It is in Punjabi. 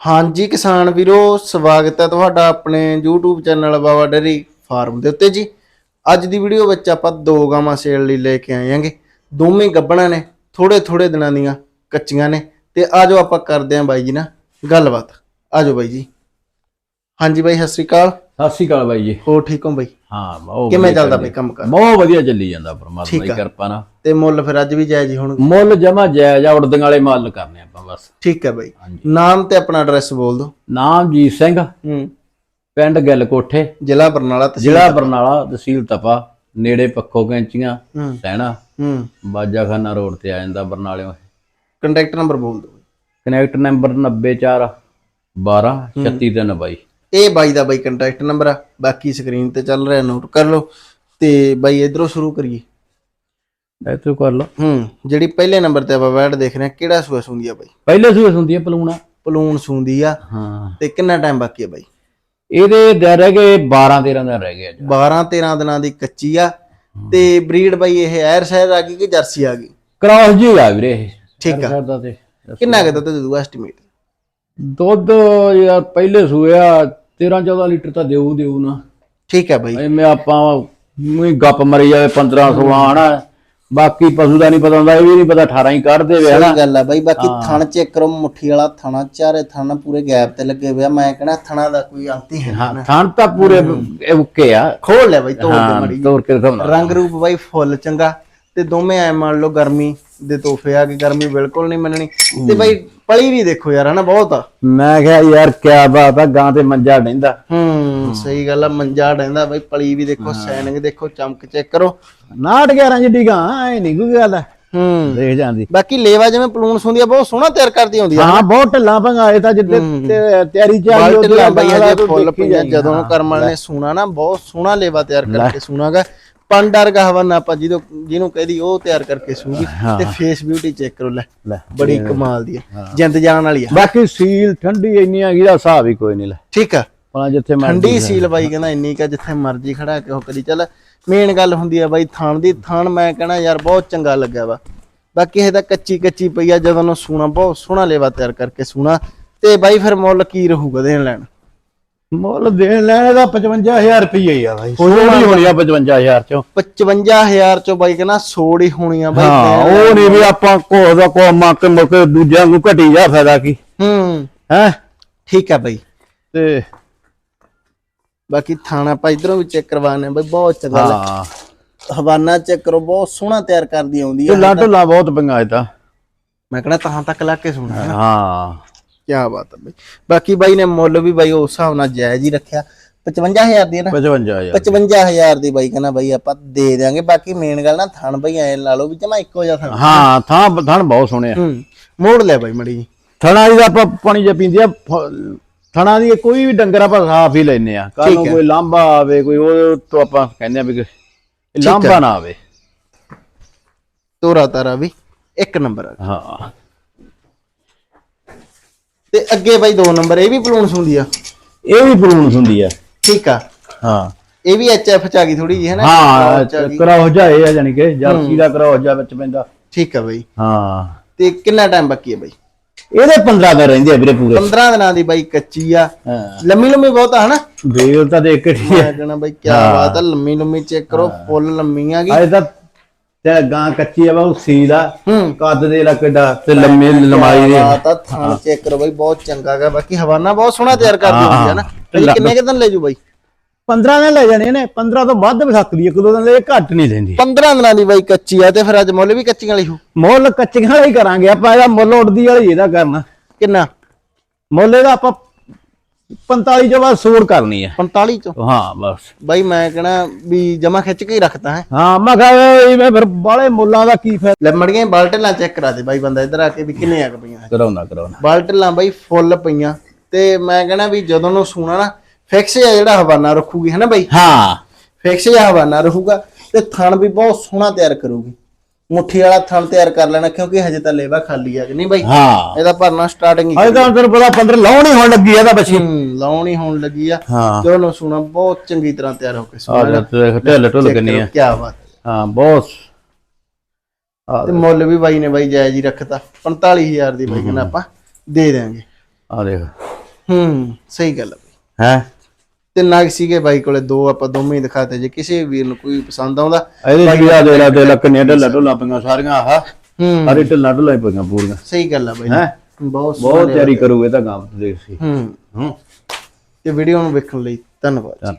ਹਾਂਜੀ ਕਿਸਾਨ ਵੀਰੋ, ਸਵਾਗਤ ਹੈ ਤੁਹਾਡਾ ਆਪਣੇ YouTube channel Baba dairy farm ਦੇ ਉੱਤੇ ਜੀ। ਅੱਜ ਦੀ ਵੀਡੀਓ ਵਿੱਚ ਆਪਾਂ ਦੋ ਗਾਵਾਂ ਸੇਲ ਲਈ ਲੈ ਕੇ ਆਏ ਆਂਗੇ ਦੋਵੇਂ ਗੱਬਣਾ ਨੇ ਥੋੜੇ ਥੋੜੇ ਦਿਨਾਂ ਦੀਆਂ ਕੱਚੀਆਂ ਨੇ ਤੇ ਆਜੋ ਆਪਾਂ ਕਰਦੇ ਆਂ ਬਾਈ ਜੀ ਨਾਲ ਗੱਲਬਾਤ। ਆਜੋ ਬਾਈ ਜੀ। ਹਾਂਜੀ ਬਾਈ, ਸਤਿ ਸ੍ਰੀ ਅਕਾਲ। ਸਤਿ ਸ਼੍ਰੀ ਅਕਾਲ ਬਾਈ ਜੀ। ਹੋ ਠੀਕ ਹੋ ਬਾਈ? ਹਾਂ ਬਹੁਤ ਕਿਵੇਂ ਚੱਲਦਾ ਚੱਲੀ- ਬਈ ਕੰਮ ਕਰ ਬਹੁਤ ਵਧੀਆ ਚੱਲੀ ਜਾਂਦਾ ਪਰਮਾਤਮਾ ਦੀ। ਕਿਰਪਾ ਨਾਲ। ਤੇ ਮੁੱਲ ਫਿਰ ਅੱਜ ਵੀ ਜਾਇਜ਼ ਹੀ ਹੁਣ ਮੁੱਲ ਜਮਾ ਜਾਇਜ਼ ਆ ਉੜਦਣ ਵਾਲੇ ਮੁੱਲ ਕਰਨੇ ਆਪਾਂ ਬਸ। ਠੀਕ ਹੈ ਬਾਈ। ਨਾਮ ਤੇ ਆਪਣਾ ਐਡਰੈਸ ਬੋਲ ਦਿਓ। ਨਾਮ ਜੀਤ ਸਿੰਘ। ਹੂੰ। ਪਿੰਡ ਗਿੱਲ ਕੋਠੇ ਜ਼ਿਲ੍ਹਾ ਬਰਨਾਲਾ ਤਹਿਸੀਲ ਜ਼ਿਲ੍ਹਾ ਬਰਨਾਲਾ ਤਹਿਸੀਲ ਤਪਾ। ਨੇੜੇ ਪੱਖੋ ਕੈਂਚੀਆਂ ਸਹਿਣਾ ਹੂੰ। ਬਾਜਾਖਾਨਾ ਰੋਡ ਤੇ ਆ ਜਾਂਦਾ ਬਰਨਾਲਿਓਂ ਕੰਟੈਕਟ ਨੰਬਰ ਬੋਲ ਦਿਓ ਕਨੈਕਟ ਨੰਬਰ 94 12 3692 ਇਹ ਬਾਈ ਦਾ ਬਾਈ ਕੰਟੈਕਟ ਨੰਬਰ ਆ ਬਾਕੀ ਸਕਰੀਨ ਤੇ ਚੱਲ ਰਿਹਾ ਨੋਟ ਕਰ ਲਓ ਤੇ ਬਾਈ ਇਧਰੋਂ ਸ਼ੁਰੂ ਕਰੀਏ। ਇੱਥੇ ਕਰ ਲਓ। ਹੂੰ ਜਿਹੜੀ ਪਹਿਲੇ ਨੰਬਰ ਤੇ ਆਪਾਂ ਵੈਡ ਦੇਖ ਰਹੇ ਹਾਂ ਕਿਹੜਾ ਸੂਆ ਸੁੰਦੀ ਆ ਬਾਈ? ਪਹਿਲੇ ਸੂਏ ਹੁੰਦੀ ਹੈ ਪਲੂਣਾ। ਪਲੂਣ ਸੁੰਦੀ ਆ। ਹਾਂ। ਤੇ ਕਿੰਨਾ ਟਾਈਮ ਬਾਕੀ ਆ ਬਾਈ? ਇਹਦੇ ਦਿਨ ਰਹਿ ਗਏ 12 13 ਦਿਨ ਰਹਿ ਗਏ ਅੱਜ। 12 13 ਦਿਨਾਂ ਦੀ ਕੱਚੀ ਆ। ਤੇ ਬਰੀਡ ਬਾਈ ਇਹ ਐਰ ਸ਼ਹਿਰ ਆ ਗਈ ਕਿ ਜਰਸੀ ਆ ਗਈ? ਕ੍ਰਾਸ ਜੀ ਆ ਵੀਰੇ ਇਹ। ਠੀਕ ਆ। ਕਿੰਨਾ ਕੁ ਦੁੱਧ ਦੇ ਦੂਗਾ ਐਸਟੀਮੇਟ ਦੁੱਧ ਯਾਰ ਪਹਿਲੇ ਸੂਇਆ 13 14 ਲੀਟਰ ਤਾਂ ਦੇਊ ਦੇਊ ਨਾ। ਠੀਕ ਹੈ ਬਾਈ। ਐਵੇਂ ਆਪਾਂ ਨੂੰ ਗੱਪ ਮਰੀ ਜਾਵੇ 15 16 ਹਨਾ। ਬਾਕੀ ਪਸ਼ੂ ਦਾ ਨਹੀਂ ਪਤਾ ਹੁੰਦਾ ਇਹ ਵੀ ਨਹੀਂ ਪਤਾ 18 ਹੀ ਕੱਢ ਦੇਵੇ ਹਨਾ। ਸਹੀ ਗੱਲ ਆ ਬਾਈ ਬਾਕੀ ਥਣ ਚੈੱਕ ਕਰੋ ਮੁੱਠੀ ਵਾਲਾ ਥਣਾ ਚਾਰੇ ਥਣ ਪੂਰੇ ਗੈਪ ਤੇ ਲੱਗੇ ਹੋਏ ਆ। ਮੈਂ ਕਹਿੰਦਾ ਥਣਾ ਦਾ ਕੋਈ ਅੰਤ ਹੀ ਹੈ ਹਾਂ ਥਣ ਤਾਂ ਪੂਰੇ ਓਕੇ ਆ। ਖੋਲ ਲੈ ਬਾਈ ਤੋੜ ਕੇ ਮੜੀ ਤੋਰ ਕੇ ਦਿਖਾਉਣਾ ਰੰਗ ਰੂਪ ਬਾਈ ਫੁੱਲ ਚੰਗਾ। ਤੇ ਦੋਵੇਂ ਐ ਮੰਨ ਲਓ ਗਰਮੀ। ਦੇ ਤੋਹਫੇ ਆ ਕਿ ਗਰਮੀ ਬਿਲਕੁਲ ਨਹੀਂ ਮੰਨਣੀ। ਤੇ ਬਾਈ ਪਲੀ ਵੀ ਦੇਖੋ ਯਾਰ ਹਨਾ ਬਹੁਤ ਆ। ਮੈਂ ਕਿਹਾ ਯਾਰ ਕਿਆ ਬਾਤ ਆ ਗਾਂ ਤੇ ਮੰਜਾ ਡੈਂਦਾ ਹੂੰ ਸਹੀ ਗੱਲ ਆ ਮੰਜਾ ਡੈਂਦਾ ਬਾਈ ਪਲੀ ਵੀ ਦੇਖੋ ਸੈਨਿੰਗ ਦੇਖੋ ਚਮਕ ਚੈੱਕ ਕਰੋ। 9 11 ਜਿੱਡੀ ਗਾਂ ਐ ਨਹੀਂ ਕੋਈ ਗੱਲ ਆ। ਹੂੰ। ਦੇਖ ਜਾਂਦੀ। ਬਾਕੀ ਲੇਵਾ ਜਿਵੇਂ ਪਲੂਣ ਸੁੰਦੀ ਆ ਬਹੁਤ ਸੋਹਣਾ ਤਿਆਰ ਕਰਦੀ ਹੁੰਦੀ ਆ। ਹਾਂ ਬਹੁਤ ਢੱਲਾਂ ਭੰਗਾਏ ਤਾਂ ਜਿੱਦੇ ਤੇ ਤਿਆਰੀ ਚ ਆਈ ਬਲਟ ਉਹਦੇ ਲਾ ਬਾਈ ਨਾਲ ਹਜੇ ਫੁੱਲ ਪਈਆਂ। ਜਦੋਂ ਕਰਮਲ ਨੇ ਸੂਣਾ ਨਾ ਬਹੁਤ ਸੋਹਣਾ ਲੇਵਾ ਤਿਆਰ ਕਰਕੇ ਸੂਣਾਗਾ। ਪੰਡਰ ਗਹਵਨ ਆਪਾਂ ਜਿਹਨੂੰ ਜਿਹਨੂੰ ਕਹਦੀ ਉਹ ਤਿਆਰ ਕਰਕੇ ਸੂਗੀ ਤੇ ਫੇਸ ਬਿਊਟੀ ਚੈੱਕ ਕਰੋ ਲੈ। ਬੜੀ ਕਮਾਲ ਦੀ ਆ ਜਿੰਦ ਜਾਨ ਵਾਲੀ ਆ। ਬਾਕੀ ਸੀਲ ਠੰਡੀ ਇੰਨੀ ਆ ਦਾ ਹਿਸਾਬ ਹੀ ਕੋਈ ਨਹੀਂ ਲੈ। ਠੀਕ ਆ। ਪਣਾ ਜਿੱਥੇ ਮੈਂ ਠੰਡੀ ਸੀਲ ਬਾਈ ਕਹਿੰਦਾ ਇੰਨੀ ਕਾ ਜਿੱਥੇ ਮਰਜ਼ੀ ਖੜਾ ਕੇ ਉਹ ਕਰੀ। ਚੱਲ ਮੇਨ ਗੱਲ ਹੁੰਦੀ ਆ ਬਾਈ ਥਾਣ ਦੀ। ਥਾਣ ਮੈਂ ਕਹਿਣਾ ਯਾਰ ਬਹੁਤ ਚੰਗਾ ਲੱਗਿਆ ਵਾ। ਬਾਕੀ ਇਹ ਤਾਂ ਕੱਚੀ ਕੱਚੀ ਪਈ ਆ ਜਦੋਂ ਨੂੰ ਸੂਣਾ ਬਹੁਤ ਸੋਹਣਾ ਲੇਵਾ ਤਿਆਰ ਕਰਕੇ ਸੂਣਾ। ਤੇ ਬਾਈ ਫਿਰ ਮੁੱਲ ਕੀ ਰਹੂਗਾ ਦੇਣ ਲੈਣ? ਮੁੱਲ ਦੇਣ ਲੈਣੇ ਦਾ 55000 ਰੁਪਏ ਹੀ ਆ ਭਾਈ ਥੋੜੀ ਹੋਣੀ ਆ 55000 ਚੋਂ। 55000 ਚੋਂ ਬਾਈ ਕਹਿੰਦਾ ਸੋੜ ਹੀ ਹੋਣੀ ਆ ਬਾਈ ਹਾਂ ਉਹ ਨਹੀਂ ਵੀ ਆਪਾਂ ਕੋ ਦਾ ਕੋ ਮੱਕ ਮੁੱਕ ਦੂਜਿਆਂ ਨੂੰ ਘਟੀ ਜਾ ਫਾਇਦਾ ਕੀ। ਹੂੰ। ਹੈ? ਠੀਕ ਆ ਬਾਈ। ਤੇ ਬਾਕੀ ਥਾਣਾ ਆਪਾਂ ਇਧਰੋਂ ਵੀ ਚੈੱਕ ਕਰਵਾਣੇ ਬਾਈ ਬਹੁਤ ਚੰਗਾ ਲੱਗ ਹਾਂ। ਹਵਾਨਾ ਚੈੱਕ ਕਰੋ ਬਹੁਤ ਸੋਹਣਾ ਤਿਆਰ ਕਰਦੀ ਆਉਂਦੀ ਆ। ਢਿੱਲਾ ਢਿੱਲਾ ਬਹੁਤ ਪੰਗਾ ਤਾਂ। ਮੈਂ ਕਹਿੰਦਾ ਤਾਂ ਤੱਕ ਲਾ ਕੇ ਸੁਣਾ ਹਾਂ। ਕੀ ਬਾਤ ਹੈ ਬਾਈ। ਬਾਕੀ ਬਾਈ ਨੇ ਮੁੱਲ ਵੀ ਬਾਈ ਉਸ ਹਿਸਾਬ ਨਾਲ ਜਾਇਜ਼ ਹੀ ਰੱਖਿਆ। 55000 ਦੀ ਹੈ ਨਾ? 55000 55000 ਦੀ। ਬਾਈ ਕਹਿੰਦਾ ਬਾਈ ਆਪਾਂ ਦੇ ਦਿਆਂਗੇ। ਬਾਕੀ ਮੇਨ ਗੱਲ ਨਾ ਥਣ ਬਾਈ ਐ ਲਾ ਲਓ ਵੀ ਜਮਾ ਇੱਕੋ ਜਿਹਾ ਥਣ। ਹਾਂ ਥਾਂ ਥਣ ਬਹੁਤ ਸੋਹਣੇ ਆ। ਮੋੜ ਲੈ ਬਾਈ ਮੜੀ ਜੀ। ਥਣਾ ਦੀ ਆਪਾਂ ਪਾਣੀ ਜੇ ਪੀਂਦੇ ਆ ਥਣਾ ਦੀ ਕੋਈ ਵੀ ਡੰਗਰ ਆਪਾਂ ਸਾਫ਼ ਹੀ ਲੈਨੇ ਆ। ਕੱਲ ਨੂੰ ਕੋਈ ਲਾਂਭਾ ਆਵੇ ਕੋਈ ਉਹ ਤੋਂ ਆਪਾਂ ਕਹਿੰਦੇ ਆ ਵੀ ਲਾਂਭਾ ਨਾ ਆਵੇ। ਤੋਰਾ ਤਾਰਾ ਵੀ ਇੱਕ ਨੰਬਰ ਹਾਂ। ਅੱਗੇ ਬਾਈ ਦੋ ਨੰਬਰ ਇਹ ਵੀ ਪਲੂਣ ਸੁੰਦੀ ਆ। ਇਹ ਵੀ ਪ੍ਰੂਨਸ ਹੁੰਦੀ ਆ। ਠੀਕ ਆ। ਹਾਂ। ਇਹ ਵੀ ਐਚਐਫ ਚ ਆ ਗਈ ਥੋੜੀ ਜੀ ਹੈ ਨਾ? ਹਾਂ ਆ। ਕਰਾਉ ਜਾਏ ਆ ਜਾਨੀ ਕਿ ਜਰਸੀ ਦਾ ਕਰਾਉ ਜਾ ਵਿੱਚ ਪੈਂਦਾ। ਠੀਕ ਆ ਬਾਈ। ਹਾਂ। ਤੇ ਕਿੰਨਾ ਟਾਈਮ ਬਾਕੀ ਹੈ ਬਾਈ? ਇਹਦੇ 15 ਦਿਨ ਰਹਿੰਦੇ ਆ ਵੀਰੇ ਪੂਰੇ। 15 ਦਿਨਾਂ ਦੀ ਬਾਈ ਕੱਚੀ ਆ। ਲੰਮੀ ਲੰਮੀ ਬਹੁਤ ਆ ਹਨਾ ਵੇਲ ਤਾਂ ਦੇਖ ਕੇ ਠੀਕ ਮੈਂ ਕਹਣਾ ਬਾਈ ਕੀ ਬਾਤ ਆ ਲੰਮੀ ਲੰਮੀ ਚੈੱਕ ਕਰੋ ਫੁੱਲ ਲੰਮੀ ਆ ਗਈ ਅਜੇ ਤਾਂ ਤੇ ਗਾਂ ਕੱਚੀ ਆ ਉਹ ਸੀਲ ਆ। ਹੂੰ। ਕੱਦ ਦੇ ਲੱਕੜਾ ਤੇ ਲੰਮੇ ਲੰਮਾਈ ਦੇ। ਆ ਥਾਣ ਚੈੱਕ ਕਰੋ ਬਾਈ ਬਹੁਤ ਚੰਗਾ ਗਾ। ਬਾਕੀ ਹਵਾਨਾ ਬਹੁਤ ਸੋਹਣਾ ਤਿਆਰ ਕਰਦੀ ਹੁੰਦੀ ਹੈ ਨਾ। ਇਹ ਕਿੰਨੇ ਕੁ ਦਿਨ ਲੈ ਜੂ ਬਾਈ? 15 ਦਿਨ ਲੈ ਜਾਣੇ ਨੇ। 15 ਤੋਂ ਵੱਧ ਵੀ ਸਕਦੀ ਇੱਕ ਦੋ ਦਿਨ ਇਹ ਘੱਟ ਨਹੀਂ ਲੈਂਦੀ। 15 ਦਿਨਾਂ ਦੀ ਬਾਈ ਕੱਚੀ ਆ ਤੇ ਫਿਰ ਅੱਜ ਮੁੱਲ ਵੀ ਕੱਚੀਆਂ ਵਾਲੀ ਹੋ? ਮੁੱਲ ਕੱਚੀਆਂ ਵਾਲਾ ਹੀ ਕਰਾਂਗੇ ਆਪਾਂ ਇਹਦਾ ਮੁੱਲ ਉੱਡਦੀ ਵਾਲੀ ਇਹਦਾ ਕਰਨਾ। ਕਿੰਨਾ? ਮੁੱਲ ਇਹਦਾ ਆਪਾਂ 45 ਤੋਂ ਬਾਅਦ ਸੋੜ ਕਰਨੀ ਹੈ 45 ਚੋਂ? ਹਾਂ ਬਸ। ਬਾਈ ਮੈਂ ਕਹਣਾ ਵੀ ਜਮਾ ਖਿੱਚ ਕੇ ਹੀ ਰੱਖਤਾ ਹੈ। ਹਾਂ ਮੈਂ ਕਿਹਾ ਇਹ ਫਿਰ ਬਾਲੇ ਮੁੱਲਾਂ ਦਾ ਕੀ ਫਾਇਦਾ ਲੈ ਮੜ ਗਏ ਬਾਲਟਲਾਂ ਚੈੱਕ ਕਰਾ ਦੇ ਬਾਈ ਬੰਦਾ ਇੱਧਰ ਆ ਕੇ ਵੀ ਕਿੰਨੇ ਆ ਪਈਆਂ। ਕਰਾਉਣਾ ਕਰਾਉਣਾ। ਬਾਲਟਲਾਂ ਬਾਈ ਫੁੱਲ ਪਈਆਂ। ਤੇ ਮੈਂ ਕਹਣਾ ਵੀ ਜਦੋਂ ਨੂੰ ਸੂਣਾ ਨਾ ਫਿਕਸ ਆ ਜਿਹੜਾ ਹਵਾਨਾ ਰੱਖੂਗੀ ਹਨਾ ਬਾਈ? ਹਾਂ। ਫਿਕਸ ਜਿਹਾ ਹਵਾਨਾ ਰਹੂਗਾ ਤੇ ਥਣ ਵੀ ਬਹੁਤ ਸੋਹਣਾ ਤਿਆਰ ਕਰੂਗੀ। ਮੁੱਠੀ ਵਾਲਾ ਥਣ ਤਿਆਰ ਕਰ ਲੈਣਾ ਕਿਉਂਕਿ ਹਜੇ ਤਾਂ ਲੇਵਾ ਖਾਲੀ ਆ ਕਿ ਨਹੀਂ ਬਾਈ? ਹਾਂ। ਇਹਦਾ ਭਰਨਾ ਸਟਾਰਟਿੰਗ ਹੀ ਅਜੇ ਤਾਂ ਤੈਨੂੰ ਪਤਾ 15 ਲਾਉਣੀ ਹੋਣ ਲੱਗੀ ਇਹਦਾ ਬੱਚੀ ਹੂੰ ਲਾਉਣੀ ਹੋਣ ਲੱਗੀ ਆ। ਹਾਂ। ਨੂੰ ਸੂਣਾ ਬਹੁਤ ਚੰਗੀ ਤਰ੍ਹਾਂ ਤਿਆਰ ਹੋ ਕੇ ਆ ਸੂਣਾ ਤੇ ਢਿੱਲ ਢੁੱਲ ਕਿੰਨੀ ਆ। ਕੀ ਬਾਤ। ਹਾਂ ਬਹੁਤ ਆ ਤੇ ਮੁੱਲ ਵੀ ਬਾਈ ਨੇ ਬਾਈ ਜਾਇਜ਼ ਹੀ ਰੱਖਤਾ। 45000 ਦੀ ਬਾਈ ਕਹਿੰਦਾ ਆਪਾਂ ਦੇ ਦੇਾਂਗੇ ਆ ਦੇਖ। ਹੂੰ ਸਹੀ ਗੱਲ ਆ ਬਈ। ਹੈ? ਤੇ ਨਗ ਸੀਗੇ ਬਾਈ ਕੋਲੇ ਦੋ ਆਪਾਂ ਦੋਵੇਂ ਹੀ ਦਿਖਾਤੇ ਜੇ ਕਿਸੇ ਵੀਰ ਨੂੰ ਕੋਈ ਪਸੰਦ ਆਉਂਦਾ ਇਹਦੇ ਜੀ ਆ ਦੇ ਲਾ ਦੇ ਲੱਕਨੇ ਢੱਲਾ ਢੋਲਾ ਪਈਆਂ ਸਾਰੀਆਂ ਆਹ। ਹੂੰ। ਸਾਰੇ ਢੱਲਾ ਢੋਲਾ ਹੀ ਪਈਆਂ ਪੂਰੀਆਂ। ਸਹੀ ਗੱਲ ਆ ਬਾਈ ਹੈ? ਬਹੁਤ ਬਹੁਤ ਤਿਆਰੀ ਕਰੂਗੇ ਤਾਂ ਗਾਂ ਦੇਖ ਸੀ। ਹੂੰ। ਹੂੰ। ਤੇ ਵੀਡੀਓ ਨੂੰ ਵੇਖਣ ਲਈ ਧੰਨਵਾਦ।